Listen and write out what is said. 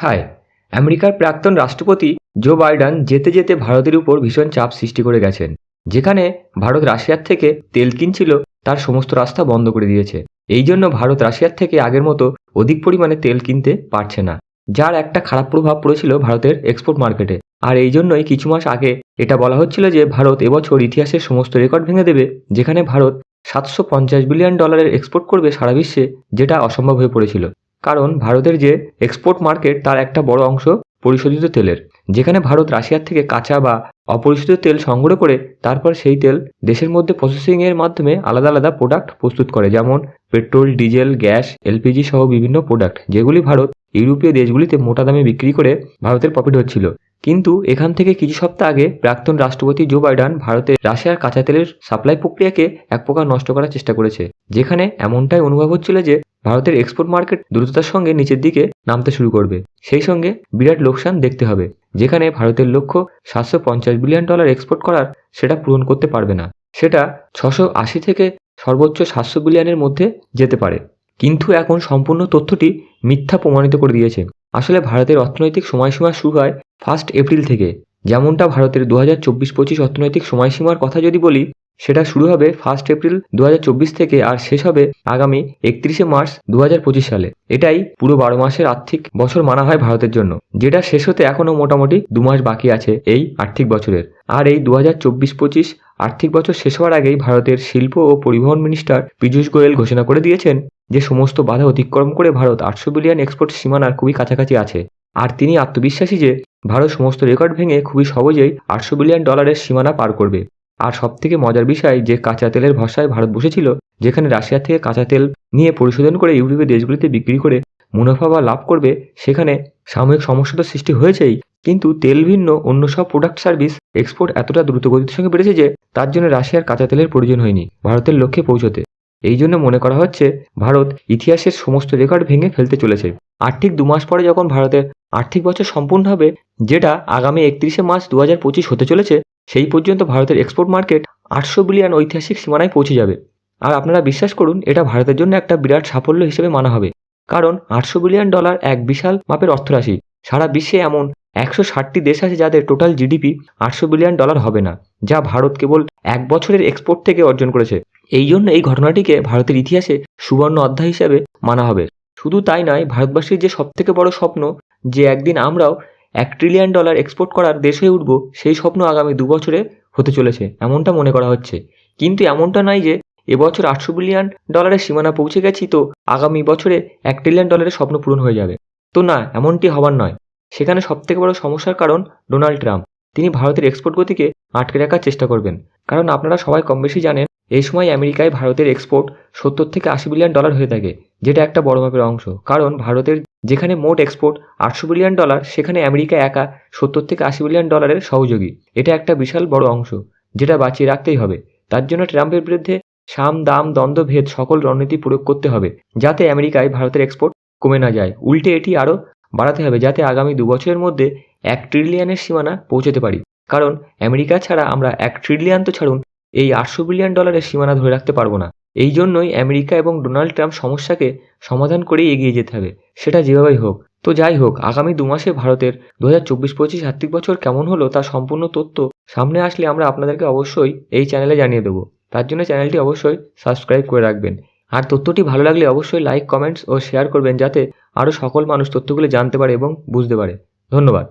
High আমেরিকার প্রাক্তন রাষ্ট্রপতি জো বাইডেন যেতে যেতে ভারতের উপর ভীষণ চাপ সৃষ্টি করে গেছেন, যেখানে ভারত রাশিয়ার থেকে তেল কিনছিল, তার সমস্ত রাস্তা বন্ধ করে দিয়েছে। এই জন্য ভারত রাশিয়ার থেকে আগের মতো অধিক পরিমাণে তেল কিনতে পারছে না, যার একটা খারাপ প্রভাব পড়েছিল ভারতের এক্সপোর্ট মার্কেটে আর এই জন্যই কিছু মাস আগে এটা বলা হচ্ছিল যে ভারত এবছর ইতিহাসের সমস্ত রেকর্ড ভেঙে দেবে, যেখানে ভারত সাতশো পঞ্চাশ বিলিয়ন ডলারের এক্সপোর্ট করবে সারা বিশ্বে, যেটা অসম্ভব হয়ে পড়েছিল। কারণ ভারতের যে এক্সপোর্ট মার্কেট তার একটা বড় অংশ পরিশোধিত তেলের। যেখানে ভারত রাশিয়ার থেকে কাঁচা বা অপরিশোধিত তেল সংগ্রহ করে, তারপর সেই তেল দেশের মধ্যে প্রসেসিংয়ের মাধ্যমে আলাদা আলাদা প্রোডাক্ট প্রস্তুত করে, যেমন পেট্রোল ডিজেল গ্যাস এলপিজি সহ বিভিন্ন প্রোডাক্ট যেগুলি ভারত ইউরোপীয় দেশগুলিতে মোটা দামে বিক্রি করে ভারতের প্রফিট হচ্ছিল। কিন্তু এখান থেকে কিছু সপ্তাহ আগে প্রাক্তন রাষ্ট্রপতি জো বাইডেন ভারতে রাশিয়ার কাঁচা তেলের সাপ্লাই প্রক্রিয়াকে এক প্রকার নষ্ট করার চেষ্টা করেছে। যেখানে এমনটাই অনুভব হচ্ছিল যে ভারতের এক্সপোর্ট মার্কেট দ্রুততার সঙ্গে নিচের দিকে নামতে শুরু করবে। সেই সঙ্গে বিরাট লোকসান দেখতে হবে, যেখানে ভারতের লক্ষ্য সাতশো পঞ্চাশ বিলিয়ন ডলার এক্সপোর্ট করার সেটা পূরণ করতে পারবে না। সেটা ছশো আশি থেকে সর্বোচ্চ সাতশো বিলিয়নের মধ্যে যেতে পারে। কিন্তু এখন সম্পূর্ণ তথ্যটি মিথ্যা প্রমাণিত করে দিয়েছে। আসলে ভারতের অর্থনৈতিক সময়সীমা শুরু হয় ফার্স্ট এপ্রিল থেকে। যেমনটা ভারতের দু হাজার চব্বিশ পঁচিশ অর্থনৈতিক সময়সীমার কথা যদি বলি সেটা শুরু হবে ফার্স্ট এপ্রিল দু হাজার চব্বিশ থেকে আর শেষ হবে আগামী একত্রিশে মার্চ দু হাজার পঁচিশ সালে। এটাই পুরো বারো মাসের আর্থিক বছর মানা হয় ভারতের জন্য। যেটা শেষ হতে এখনও মোটামুটি দু মাস বাকি আছে এই আর্থিক বছরের। আর এই দু হাজার চব্বিশ পঁচিশ আর্থিক বছর শেষ হওয়ার আগেই ভারতের শিল্প ও পরিবহন মিনিস্টার পীযূষ গোয়েল ঘোষণা করে দিয়েছেন যে সমস্ত বাধা অতিক্রম করে ভারত আটশো বিলিয়ন এক্সপোর্ট সীমানার খুবই কাছাকাছি আছে। আর তিনি আত্মবিশ্বাসী যে ভারত সমস্ত রেকর্ড ভেঙে খুবই সহজেই আটশো বিলিয়ন ডলারের সীমানা পার করবে। আর সবথেকে মজার বিষয় যে কাঁচা তেলের ভরসায় ভারত বসেছিল, যেখানে রাশিয়া থেকে কাঁচা তেল নিয়ে পরিশোধন করে ইউরোপীয় দেশগুলিতে বিক্রি করে মুনাফা বা লাভ করবে, সেখানে সাময়িক সমস্যা তো সৃষ্টি হয়েছেই। কিন্তু তেল ভিন্ন অন্য সব প্রোডাক্ট সার্ভিস এক্সপোর্ট এতটা দ্রুতগতির সঙ্গে বেড়েছে যে তার জন্য রাশিয়ার কাঁচা তেলের প্রয়োজন হয়নি, ভারতের লক্ষ্যে পৌঁছতে। এই জন্য মনে করা হচ্ছে ভারত ইতিহাসের সমস্ত রেকর্ড ভেঙে ফেলতে চলেছে। আর ঠিক দু মাস পরে যখন ভারতের আর্থিক বছর সম্পূর্ণ হবে, যেটা আগামী একত্রিশে মার্চ দু হাজার পঁচিশ হতে চলেছে, সেই পর্যন্ত ভারতের এক্সপোর্ট মার্কেট আটশো বিলিয়ন ঐতিহাসিক সীমানায় পৌঁছে যাবে। আর আপনারা বিশ্বাস করুন, এটা ভারতের জন্য একটা বিরাট সাফল্য হিসেবে মানা হবে। কারণ আটশো বিলিয়ন ডলার এক বিশাল মাপের অর্থরাশি। সারা বিশ্বে এমন একশো ষাটটি দেশ আছে যাদের টোটাল জিডিপি আটশো বিলিয়ন ডলার হবে না, যা ভারত কেবল এক বছরের এক্সপোর্ট থেকে অর্জন করেছে। এই জন্য এই ঘটনাটিকে ভারতের ইতিহাসে সুবর্ণ অধ্যায় হিসেবে মানা হবে। শুধু তাই নয়, ভারতবাসীর যে সবথেকে বড় স্বপ্ন, যে একদিন আমরাও এক ট্রিলিয়ন ডলার এক্সপোর্ট করার দেশ হয়ে উঠব, সেই স্বপ্ন আগামী দু বছরে হতে চলেছে, এমনটা মনে করা হচ্ছে। কিন্তু এমনটা নয় যে এবছর আটশো বিলিয়ন ডলারের সীমানা পৌঁছে গেছি তো আগামী বছরে এক ট্রিলিয়ন ডলারের স্বপ্ন পূরণ হয়ে যাবে। তো না, এমনটি হবার নয়। সেখানে সবথেকে বড় সমস্যার কারণ ডোনাল্ড ট্রাম্প। তিনি ভারতের এক্সপোর্ট গতিকে আটকে রাখার চেষ্টা করবেন। কারণ আপনারা সবাই কম বেশি জানেন এই সময় আমেরিকায় ভারতের এক্সপোর্ট সত্তর থেকে আশি বিলিয়ন ডলার হয়ে থাকে, যেটা একটা বড় মাপের অংশ। কারণ ভারতের যেখানে মোট এক্সপোর্ট আটশো বিলিয়ন ডলার সেখানে আমেরিকা একা সত্তর থেকে আশি বিলিয়ন ডলারের সহযোগী। এটা একটা বিশাল বড় অংশ, যেটা বাঁচিয়ে রাখতেই হবে। তার জন্য ট্রাম্পের বিরুদ্ধে সাম, দাম দ্বন্দ্বভেদ সকল রণনীতি প্রয়োগ করতে হবে, যাতে আমেরিকায় ভারতের এক্সপোর্ট কমে না যায়। উল্টে এটি আরও বাড়াতে হবে, যাতে আগামী দু বছরের মধ্যে এক ট্রিলিয়নের সীমানা পৌঁছতে পারি। কারণ আমেরিকা ছাড়া আমরা এক ট্রিলিয়ন তো ছাড়ুন এই আটশো বিলিয়ন ডলারের সীমানা ধরে রাখতে পারব না। এই জন্যই আমেরিকা এবং ডোনাল্ড ট্রাম্প সমস্যাকে সমাধান করেই এগিয়ে যেতে হবে। সেটা যেভাবেই হোক। তো যাই হোক, আগামী দু মাসে ভারতের দু হাজার চব্বিশ পঁচিশ আর্থিক বছর কেমন হলো তার সম্পূর্ণ তথ্য সামনে আসলে আমরা আপনাদেরকে অবশ্যই এই চ্যানেলে জানিয়ে দেবো। তার জন্য চ্যানেলটি অবশ্যই সাবস্ক্রাইব করে রাখবেন। আর তথ্যটি ভালো লাগলে অবশ্যই লাইক, কমেন্টস ও শেয়ার করবেন যাতে আরও সকল মানুষ তথ্যগুলি জানতে পারে এবং বুঝতে পারে। ধন্যবাদ।